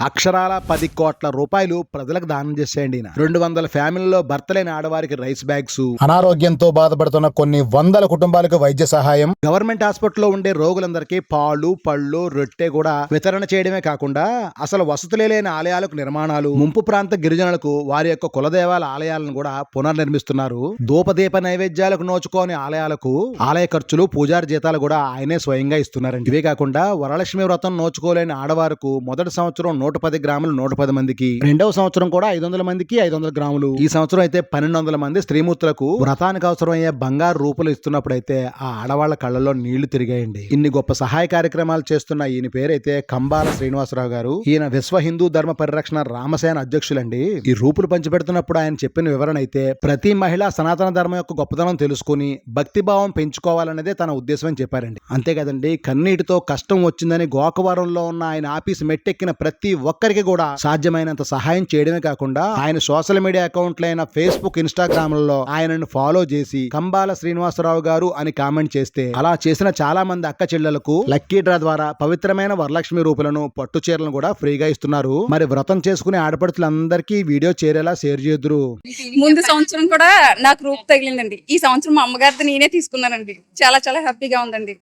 అక్షరాల పది కోట్ల రూపాయలు ప్రజలకు దానం చేసేయండి. రెండు వందల ఫ్యామిలీలో భర్త లేని ఆడవారికి రైస్ బ్యాగ్స్. అనారోగ్యంతో బాధపడుతున్న కొన్ని వందల కుటుంబాలకు వైద్య సహాయం. గవర్నమెంట్ హాస్పిటల్లో ఉండే రోగులందరికీ పాలు పళ్ళు రొట్టె కూడా వితరణ చేయడమే కాకుండా అసలు వసతులే లేని ఆలయాలకు నిర్మాణాలు. ముంపు ప్రాంత గిరిజనులకు వారి యొక్క కులదేవాల ఆలయాలను కూడా పునర్నిర్మిస్తున్నారు. ధూపదీప నైవేద్యాలకు నోచుకోని ఆలయాలకు ఆలయ ఖర్చులు పూజారి జీతాలు కూడా ఆయనే స్వయంగా ఇస్తున్నారండి. ఇవే కాకుండా వరలక్ష్మి వ్రతం నోచుకోలేని ఆడవారికి మొదటి సంవత్సరం నూట పది గ్రాములు నూట పది మందికి. రెండవ సంవత్సరం కూడా ఐదు వందల మందికి ఐదు వందల గ్రాములు. ఈ సంవత్సరం అయితే పన్నెండు వందల మంది స్త్రీమూర్తులకు వ్రతానికి అవసరమయ్యే బంగారు రూపులు ఇస్తున్నప్పుడు అయితే ఆ ఆడవాళ్ళ కళ్ళలో నీళ్ళు తిరిగాయండి. ఇన్ని గొప్ప సహాయ కార్యక్రమాలు చేస్తున్న ఈయన పేరైతే కంబాల శ్రీనివాసరావు గారు. ఈయన విశ్వ హిందూ ధర్మ పరిరక్షణ రామసేన అధ్యక్షులండి. ఈ రూపులు పంచిపెడుతున్నప్పుడు ఆయన చెప్పిన వివరణ అయితే ప్రతి మహిళ సనాతన ధర్మం యొక్క గొప్పతనం తెలుసుకుని భక్తిభావం పెంచుకోవాలనేదే తన ఉద్దేశం అని చెప్పారండి. అంతే కదండి కన్నీటితో కష్టం వచ్చిందని గోకవరంలో ఉన్న ఆయన ఆఫీస్ మెట్టెక్కిన ప్రతి ఒక్కరికి కూడా సాధ్యమైనంత సహాయం చేయడమే కాకుండా ఆయన సోషల్ మీడియా అకౌంట్లైన ఫేస్బుక్ ఇన్స్టాగ్రామ్లలో ఆయనను ఫాలో చేసి కంబాల శ్రీనివాసరావు గారు అని కామెంట్ చేస్తే అలా చేసిన చాలా మంది అక్క చెల్లెలకు లక్కీ డ్రా ద్వారా పవిత్రమైన వరలక్ష్మి రూపులను పట్టు చీరలను కూడా ఫ్రీగా ఇస్తున్నారు. మరి వ్రతం చేసుకునే ఆడపడుతులందరికీ వీడియో చేరేలా షేర్ చేద్దరు ముందు సంవత్సరం కూడా నాకు రూపు తగిలిందండి. ఈ సంవత్సరం మా అమ్మగారితో నేనే తీసుకున్నానండి. చాలా చాలా హ్యాపీగా ఉందండి.